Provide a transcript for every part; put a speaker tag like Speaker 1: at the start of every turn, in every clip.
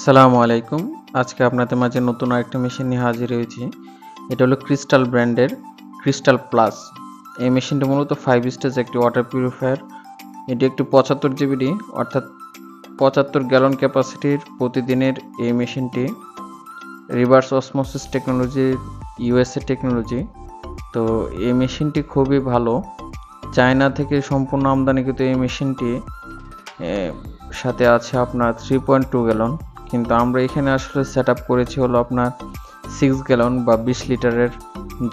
Speaker 1: আসসালামু আলাইকুম। আজকে আপনাদের মাঝে নতুন আরেকটা মেশিন নিয়ে হাজির হয়েছি। এটা হলো ক্রিস্টাল ব্র্যান্ডের ক্রিস্টাল প্লাস এই মেশিনটা মূলত ফাইভ স্টেজ একটি ওয়াটার পিউরিফায়ার এটি একটি পঁচাত্তর জিবিডি অর্থাৎ পঁচাত্তর গ্যালন ক্যাপাসিটির প্রতিদিনের এই মেশিনটি রিভার্স অসমোসিস টেকনোলজির ইউএসএ টেকনোলজি তো এই মেশিনটি খুবই ভালো। চায়না থেকে সম্পূর্ণ আমদানিকৃত এই মেশিনটি সাথে আছে আপনার থ্রি পয়েন্ট টু গ্যালন কিন্তু আমরা এখানে আসলে সেট করেছি হলো আপনার সিক্স গ্যালন বা বিশ লিটারের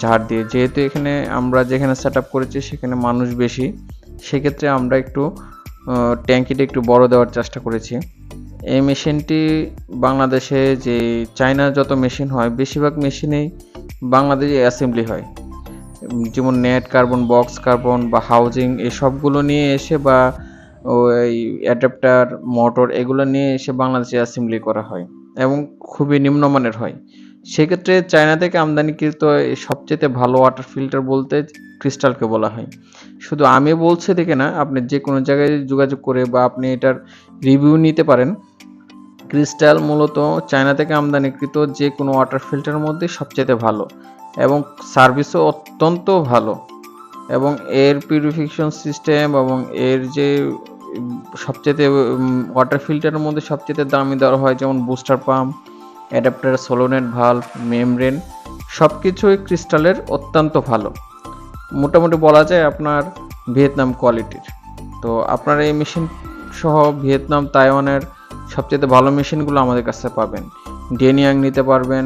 Speaker 1: ঝাড় দিয়ে। যেহেতু এখানে আমরা যেখানে সেট করেছি সেখানে মানুষ বেশি, সেক্ষেত্রে আমরা একটু ট্যাঙ্কিটা একটু বড় দেওয়ার চেষ্টা করেছি। এই মেশিনটি বাংলাদেশে যে চায়না যত মেশিন হয়, বেশিরভাগ মেশিনেই বাংলাদেশে অ্যাসেম্বলি হয়। যেমন নেট কার্বন বক্স কার্বন বা হাউজিং এসবগুলো নিয়ে এসে বা ওই অ্যাডাপ্টার মোটর এগুলো নিয়ে এসে বাংলাদেশে অ্যাসেম্বলি করা হয় এবং খুবই নিম্নমানের হয়। সেক্ষেত্রে চায়না থেকে আমদানিকৃত সবচেয়ে ভালো ওয়াটার ফিল্টার বলতে ক্রিস্টালকে বলা হয়। শুধু আমি বলছি দেখে না, আপনি যে কোনো জায়গায় যোগাযোগ করে বা আপনি এটার রিভিউ নিতে পারেন। ক্রিস্টাল মূলত চায়না থেকে আমদানিকৃত যে কোনো ওয়াটার ফিল্টারের মধ্যে সবচেয়ে ভালো এবং সার্ভিসও অত্যন্ত ভালো এবং এর পিউরিফিকেশন সিস্টেম এবং এর যে সবচেয়ে ওয়াটার ফিল্টারের মধ্যে সবচেয়ে দামি দেওয়া হয় যেমন booster pump adapter solenoid valve membrane সব কিছুই ক্রিস্টালের অত্যন্ত ভালো। মোটামুটি বলা যায় আপনার ভিয়েতনাম কোয়ালিটির তো আপনার এই মেশিন সহ ভিয়েতনাম তাইওয়ানের সবচেয়ে ভালো মেশিনগুলো আমাদের কাছে পাবেন। ডেনিয়াং নিতে পারবেন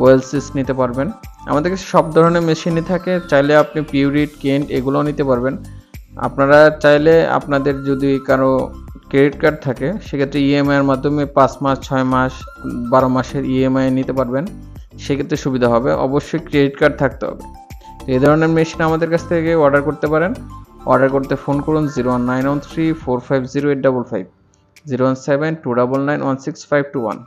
Speaker 1: ওয়েলসিস নিতে পারবেন। আমাদের কাছে সব ধরনের মেশিনই থাকে, চাইলে আপনি পিউরিট কেন্ট এগুলো নিতে পারবেন। আপনারা চাইলে আপনাদের যদি কারও ক্রেডিট কার্ড থাকে, সেক্ষেত্রে ইএমআই এর মাধ্যমে পাঁচ মাস, ছয় মাস, বারো মাসের ইএমআই নিতে পারবেন। সেক্ষেত্রে সুবিধা হবে। অবশ্যই ক্রেডিট কার্ড থাকতে হবে। এই ধরনের মেশিন আমাদের কাছ থেকে অর্ডার করতে পারেন। অর্ডার করতে ফোন করুন zero one nine one three four five zero eight double five zero one seven two double nine one six five two one